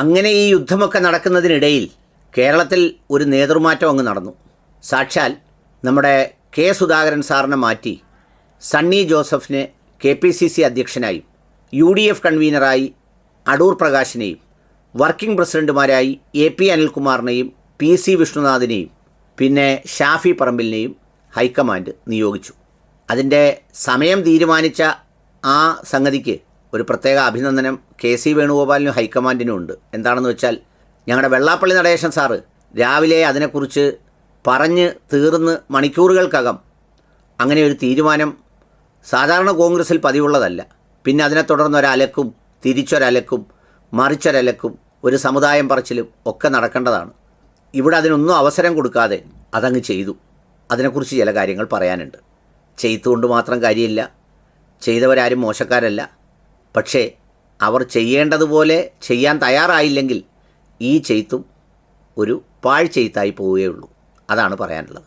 അങ്ങനെ ഈ യുദ്ധമൊക്കെ നടക്കുന്നതിനിടയിൽ കേരളത്തിൽ ഒരു നേതൃമാറ്റം അങ്ങ് നടന്നു. സാക്ഷാൽ നമ്മുടെ കെ സുധാകരൻ സാറിനെ മാറ്റി സണ്ണി ജോസഫിനെ കെ പി സി സി അധ്യക്ഷനായും യു ഡി എഫ് കൺവീനറായി അടൂർ പ്രകാശിനെയും വർക്കിംഗ് പ്രസിഡന്റുമാരായി എ പി അനിൽകുമാറിനെയും പി സി വിഷ്ണുനാഥിനെയും പിന്നെ ഷാഫി പറമ്പിലിനെയും ഹൈക്കമാൻഡ് നിയോഗിച്ചു. അതിന്റെ സമയം തീരുമാനിച്ച ആ സംഗതിക്ക് ഒരു പ്രത്യേക അഭിനന്ദനം കെ സി വേണുഗോപാലിനും ഹൈക്കമാൻഡിനും ഉണ്ട്. എന്താണെന്ന് വെച്ചാൽ ഞങ്ങളുടെ വെള്ളാപ്പള്ളി നടേശൻ സാറ് രാവിലെ അതിനെക്കുറിച്ച് പറഞ്ഞ് തീർന്ന് മണിക്കൂറുകൾക്കകം അങ്ങനെ ഒരു തീരുമാനം സാധാരണ കോൺഗ്രസിൽ പതിവുള്ളതല്ല. പിന്നെ അതിനെ തുടർന്ന് ഒരലക്കും തിരിച്ചൊരലക്കും മറിച്ചൊരലക്കും ഒരു സമുദായം പറച്ചിലും ഒക്കെ നടക്കേണ്ടതാണ്. ഇവിടെ അതിനൊന്നും അവസരം കൊടുക്കാതെ അതങ്ങ് ചെയ്തു. അതിനെക്കുറിച്ച് ചില കാര്യങ്ങൾ പറയാനുണ്ട്. ചെയ്തുകൊണ്ട് മാത്രം കാര്യമില്ല. ചെയ്തവരാരും മോശക്കാരല്ല. പക്ഷേ അവർ ചെയ്യേണ്ടതുപോലെ ചെയ്യാൻ തയ്യാറായില്ലെങ്കിൽ ഈ ചെയ്ത്തും ഒരു പാഴ്ചെയ്ത്തായി പോവുകയുള്ളൂ. അതാണ് പറയാനുള്ളത്.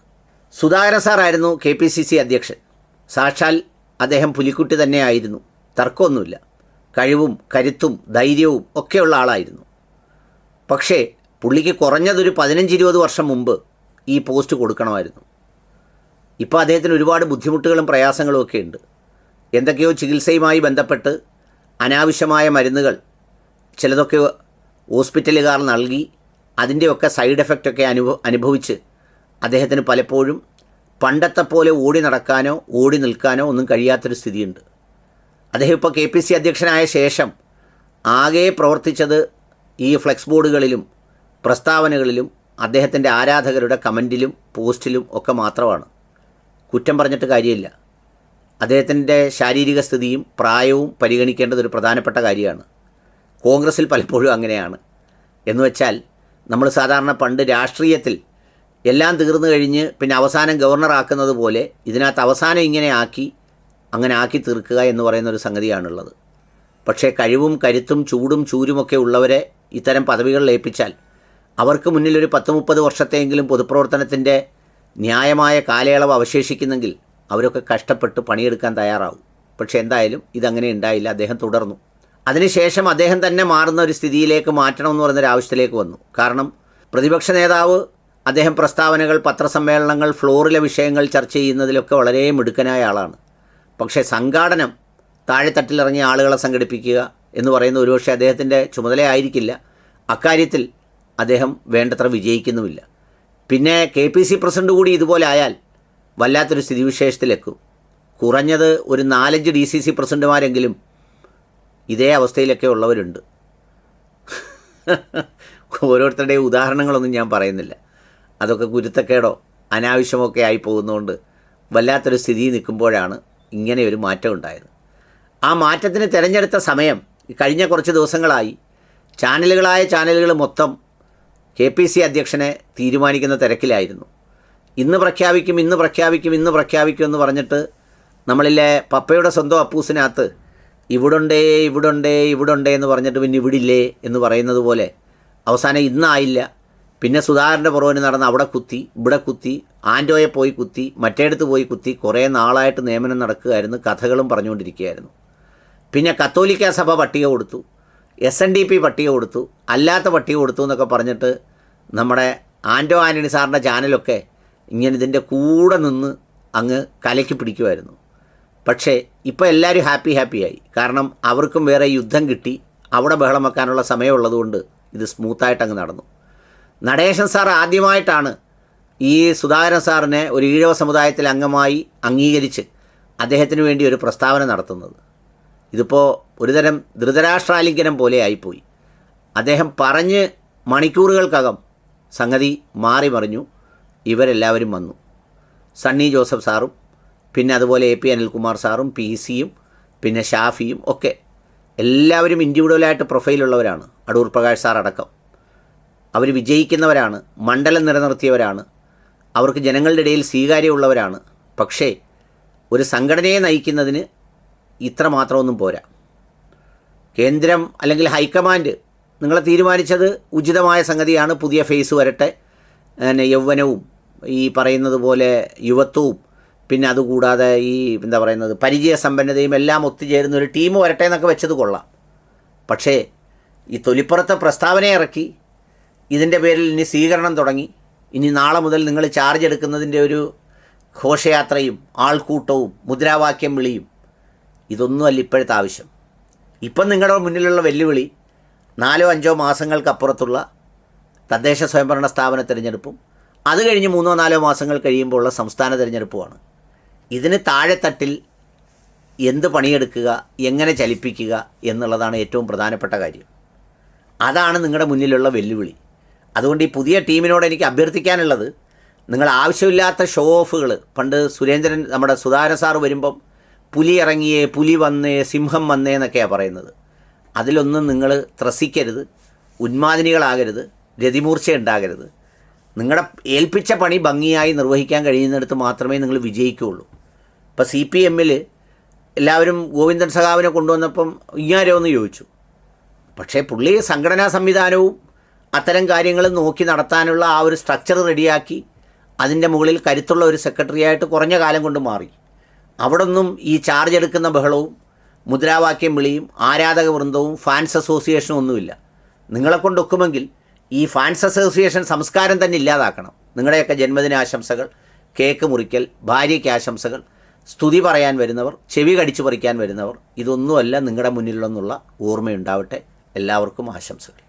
സുധാകരൻ സാറായിരുന്നു കെ പി സി സി അധ്യക്ഷൻ. സാക്ഷാൽ അദ്ദേഹം പുലിക്കുട്ടി തന്നെയായിരുന്നു. തർക്കമൊന്നുമില്ല. കഴിവും കരുത്തും ധൈര്യവും ഒക്കെയുള്ള ആളായിരുന്നു. പക്ഷേ പുള്ളിക്ക് കുറഞ്ഞതൊരു പതിനഞ്ച് ഇരുപത് വർഷം മുമ്പ് ഈ പോസ്റ്റ് കൊടുക്കണമായിരുന്നു. ഇപ്പോൾ അദ്ദേഹത്തിന് ഒരുപാട് ബുദ്ധിമുട്ടുകളും പ്രയാസങ്ങളും ഒക്കെ ഉണ്ട്. എന്തൊക്കെയോ ചികിത്സയുമായി ബന്ധപ്പെട്ട് അനാവശ്യമായ മരുന്നുകൾ ചിലതൊക്കെ ഹോസ്പിറ്റലുകാർ നൽകി അതിന്റെയൊക്കെ സൈഡ് എഫക്റ്റൊക്കെ അനുഭവ അനുഭവിച്ച് അദ്ദേഹത്തിന് പലപ്പോഴും പണ്ടത്തെ പോലെ ഓടി നടക്കാനോ ഓടി നിൽക്കാനോ ഒന്നും കഴിയാത്തൊരു സ്ഥിതിയുണ്ട്. അദ്ദേഹം ഇപ്പോൾ കെ പി സി അധ്യക്ഷനായ ശേഷം ആകെ പ്രവർത്തിച്ചത് ഈ ഫ്ലെക്സ് ബോർഡുകളിലും പ്രസ്താവനകളിലും അദ്ദേഹത്തിന്റെ ആരാധകരുടെ കമന്റിലും പോസ്റ്റിലും ഒക്കെ മാത്രമാണ്. കുറ്റം പറഞ്ഞിട്ട് കാര്യമില്ല. അദ്ദേഹത്തിന്റെ ശാരീരിക സ്ഥിതിയും പ്രായവും പരിഗണിക്കേണ്ടത് ഒരു പ്രധാനപ്പെട്ട കാര്യമാണ്. കോൺഗ്രസ്സിൽ പലപ്പോഴും അങ്ങനെയാണ്. എന്ന് വെച്ചാൽ നമ്മൾ സാധാരണ പണ്ട് രാഷ്ട്രീയത്തിൽ എല്ലാം തീർന്നു കഴിഞ്ഞ് പിന്നെ അവസാനം ഗവർണറാക്കുന്നത് പോലെ ഇതിനകത്ത് അവസാനം ഇങ്ങനെ ആക്കി അങ്ങനെ ആക്കി തീർക്കുക എന്ന് പറയുന്ന ഒരു സംഗതിയാണുള്ളത്. പക്ഷേ കഴിവും കരുത്തും ചൂടും ചൂരുമൊക്കെ ഉള്ളവരെ ഇത്തരം പദവികളിൽ ഏൽപ്പിച്ചാൽ അവർക്ക് മുന്നിൽ ഒരു പത്ത് മുപ്പത് വർഷത്തെയെങ്കിലും പൊതുപ്രവർത്തനത്തിന്റെ ന്യായമായ കാലയളവ് അവശേഷിക്കുന്നെങ്കിൽ അവരൊക്കെ കഷ്ടപ്പെട്ട് പണിയെടുക്കാൻ തയ്യാറാവും. പക്ഷെ എന്തായാലും ഇതങ്ങനെ ഉണ്ടായില്ല. അദ്ദേഹം തുടർന്നു. അതിനുശേഷം അദ്ദേഹം തന്നെ മാറുന്ന ഒരു സ്ഥിതിയിലേക്ക് മാറ്റണമെന്ന് പറയുന്നൊരു ആവശ്യത്തിലേക്ക് വന്നു. കാരണം പ്രതിപക്ഷ നേതാവ് അദ്ദേഹം പ്രസ്താവനകൾ പത്രസമ്മേളനങ്ങൾ ഫ്ലോറിലെ വിഷയങ്ങൾ ചർച്ച ചെയ്യുന്നതിലൊക്കെ വളരെ മിടുക്കനായ ആളാണ്. പക്ഷേ സംഘാടനം താഴെത്തട്ടിലിറങ്ങിയ ആളുകളെ സംഘടിപ്പിക്കുക എന്ന് പറയുന്ന ഒരുപക്ഷെ അദ്ദേഹത്തിന്റെ ചുമതലയായിരിക്കില്ല അക്കാര്യത്തിൽ അദ്ദേഹം വേണ്ടത്ര വിജയിക്കുന്നുമില്ല. പിന്നെ കെ പി സി പ്രസിഡന്റ് കൂടി ഇതുപോലെ ആയാൽ വല്ലാത്തൊരു സ്ഥിതിവിശേഷത്തിലെക്കും. കുറഞ്ഞത് ഒരു നാലഞ്ച് ഡി സി സി പ്രസിഡന്റുമാരെങ്കിലും ഇതേ അവസ്ഥയിലൊക്കെ ഉള്ളവരുണ്ട്. ഓരോരുത്തരുടെയും ഉദാഹരണങ്ങളൊന്നും ഞാൻ പറയുന്നില്ല. അതൊക്കെ കുരുത്തക്കേടോ അനാവശ്യമൊക്കെ ആയി പോകുന്നതുകൊണ്ട് വല്ലാത്തൊരു സ്ഥിതി നിൽക്കുമ്പോഴാണ് ഇങ്ങനെ ഒരു മാറ്റം ഉണ്ടായത്. ആ മാറ്റത്തിന് തിരഞ്ഞെടുത്ത സമയം കഴിഞ്ഞ കുറച്ച് ദിവസങ്ങളായി ചാനലുകളായ ചാനലുകൾ മൊത്തം കെ പി സി അധ്യക്ഷനെ തീരുമാനിക്കുന്ന തിരക്കിലായിരുന്നു. ഇന്ന് പ്രഖ്യാപിക്കും ഇന്ന് പ്രഖ്യാപിക്കും ഇന്ന് പ്രഖ്യാപിക്കും എന്ന് പറഞ്ഞിട്ട് നമ്മളിലെ പപ്പയുടെ സ്വന്തം അപ്പൂസിനകത്ത് ഇവിടുണ്ടേ ഇവിടുണ്ടേ ഇവിടുണ്ടേ എന്ന് പറഞ്ഞിട്ട് പിന്നെ ഇവിടില്ലേ എന്ന് പറയുന്നത് പോലെ അവസാനം ഇന്നായില്ല. പിന്നെ സുധാകരന്റെ പുറവിന് നടന്ന് അവിടെ കുത്തി ഇവിടെ കുത്തി ആന്റോയെ പോയി കുത്തി മറ്റേടത്ത് പോയി കുത്തി കുറേ നാളായിട്ട് നിയമനം നടക്കുകയായിരുന്നു കഥകളും പറഞ്ഞുകൊണ്ടിരിക്കുകയായിരുന്നു. പിന്നെ കത്തോലിക്ക സഭ പട്ടിക കൊടുത്തു എസ് എൻ ഡി പി പട്ടിക കൊടുത്തു അല്ലാത്ത പട്ടിക കൊടുത്തു എന്നൊക്കെ പറഞ്ഞിട്ട് നമ്മുടെ ആന്റോ ആന്റണി സാറിന്റെ ചാനലൊക്കെ ഇങ്ങനെ ഇതിന്റെ കൂടെ നിന്ന് അങ്ങ് കലക്കി പിടിക്കുമായിരുന്നു പക്ഷേ ഇപ്പോൾ എല്ലാവരും ഹാപ്പി ഹാപ്പിയായി കാരണം അവർക്കും വേറെ യുദ്ധം കിട്ടി. അവിടെ ബഹളം വെക്കാനുള്ള സമയമുള്ളതുകൊണ്ട് ഇത് സ്മൂത്തായിട്ട് അങ്ങ് നടന്നു. നടേശൻ സാർ ആദ്യമായിട്ടാണ് ഈ സുധാകരൻ സാറിനെ ഒരു ഈഴവ സമുദായത്തിലെ അംഗമായി അംഗീകരിച്ച് അദ്ദേഹത്തിന് വേണ്ടി ഒരു പ്രസ്താവന നടത്തുന്നത്. ഇതിപ്പോൾ ഒരുതരം ധൃതരാഷ്ട്രാലിംഗനം പോലെ ആയിപ്പോയി. അദ്ദേഹം പറഞ്ഞ് മണിക്കൂറുകൾക്കകം സംഗതി മാറി മറിഞ്ഞു. ഇവരെല്ലാവരും വന്നു. സണ്ണി ജോസഫ് സാറും പിന്നെ അതുപോലെ എ പി അനിൽകുമാർ സാറും പി സിയും പിന്നെ ഷാഫിയും ഒക്കെ. എല്ലാവരും ഇൻഡിവിജ്വലായിട്ട് പ്രൊഫൈലുള്ളവരാണ് അടൂർ പ്രകാശ് സാർ അടക്കം. അവർ വിജയിക്കുന്നവരാണ് മണ്ഡലം നിലനിർത്തിയവരാണ്. അവർക്ക് ജനങ്ങളുടെ ഇടയിൽ സ്വീകാര്യമുള്ളവരാണ്. പക്ഷേ ഒരു സംഘടനയെ നയിക്കുന്നതിന് ഇത്ര മാത്രമൊന്നും പോരാ. കേന്ദ്രം അല്ലെങ്കിൽ ഹൈക്കമാൻഡ് നിങ്ങളെ തീരുമാനിച്ചത് ഉചിതമായ സംഗതിയാണ് പുതിയ ഫേസ് വരട്ടെ യൗവനവും ഈ പറയുന്നത് പോലെ യുവത്വവും പിന്നെ അതുകൂടാതെ ഈ എന്താ പറയുന്നത് പരിചയസമ്പന്നതയും എല്ലാം ഒത്തുചേരുന്ന ഒരു ടീം വരട്ടെ എന്നൊക്കെ വെച്ചത് കൊള്ളാം. പക്ഷേ ഈ തൊലിപ്പുറത്തെ പ്രസ്താവന ഇറക്കി ഇതിന്റെ പേരിൽ ഇനി സ്വീകരണം തുടങ്ങി ഇനി നാളെ മുതൽ നിങ്ങൾ ചാർജ് എടുക്കുന്നതിന്റെ ഒരു ഘോഷയാത്രയും ആൾക്കൂട്ടവും മുദ്രാവാക്യം വിളിയും ഇതൊന്നുമല്ല ഇപ്പോഴത്തെ ആവശ്യം. ഇപ്പം നിങ്ങളുടെ മുന്നിലുള്ള വെല്ലുവിളി നാലോ അഞ്ചോ മാസങ്ങൾക്കപ്പുറത്തുള്ള തദ്ദേശ സ്വയംഭരണ സ്ഥാപന തിരഞ്ഞെടുപ്പും അത് കഴിഞ്ഞ് മൂന്നോ നാലോ മാസങ്ങൾ കഴിയുമ്പോൾ ഉള്ള സംസ്ഥാന തിരഞ്ഞെടുപ്പുമാണ്. ഇതിന് താഴെത്തട്ടിൽ എന്ത് പണിയെടുക്കുക എങ്ങനെ ചലിപ്പിക്കുക എന്നുള്ളതാണ് ഏറ്റവും പ്രധാനപ്പെട്ട കാര്യം. അതാണ് നിങ്ങളുടെ മുന്നിലുള്ള വെല്ലുവിളി. അതുകൊണ്ട് ഈ പുതിയ ടീമിനോട് എനിക്ക് അഭ്യർത്ഥിക്കാനുള്ളത് നിങ്ങൾ ആവശ്യമില്ലാത്ത ഷോ ഓഫുകൾ പണ്ട് സുരേന്ദ്രൻ നമ്മുടെ സുധാര സാർ വരുമ്പം പുലി ഇറങ്ങിയേ പുലി വന്നേ സിംഹം വന്നേ എന്നൊക്കെയാണ് പറയുന്നത്. അതിലൊന്നും നിങ്ങൾ ത്രസിക്കരുത് ഉന്മാദിനികളാകരുത് രതിമൂർച്ച ഉണ്ടാകരുത് നിങ്ങളുടെ ഏൽപ്പിച്ച പണി ഭംഗിയായി നിർവഹിക്കാൻ കഴിയുന്നിടത്ത് മാത്രമേ നിങ്ങൾ വിജയിക്കുകയുള്ളൂ. ഇപ്പോൾ സി പി എമ്മിൽ എല്ലാവരും ഗോവിന്ദൻ സഖാവിനെ കൊണ്ടുവന്നപ്പം ഇങ്ങാരോ എന്ന് ചോദിച്ചു. പക്ഷേ പുള്ളി സംഘടനാ സംവിധാനവും അത്തരം കാര്യങ്ങൾ നോക്കി നടത്താനുള്ള ആ ഒരു സ്ട്രക്ചർ റെഡിയാക്കി അതിന്റെ മുകളിൽ കരുത്തുള്ള ഒരു സെക്രട്ടറിയായിട്ട് കുറഞ്ഞ കാലം കൊണ്ട് മാറി. അവിടെ നിന്നും ഈ ചാർജ് എടുക്കുന്ന ബഹളവും മുദ്രാവാക്യം വിളിയും ആരാധക വൃന്ദവും ഫാൻസ് അസോസിയേഷനും ഒന്നുമില്ല. നിങ്ങളെ കൊണ്ടൊക്കുമെങ്കിൽ ഈ ഫാൻസ് അസോസിയേഷൻ സംസ്കാരം തന്നെ ഇല്ലാതാക്കണം. നിങ്ങളുടെയൊക്കെ ജന്മദിനാശംസകൾ കേക്ക് മുറിക്കൽ ഭാര്യയ്ക്ക് ആശംസകൾ സ്തുതി പറയാൻ വരുന്നവർ ചെവി കടിച്ചു പറിക്കാൻ വരുന്നവർ ഇതൊന്നുമല്ല നിങ്ങളുടെ മുന്നിലെന്നുള്ള ഓർമ്മയുണ്ടാവട്ടെ. എല്ലാവർക്കും ആശംസകൾ.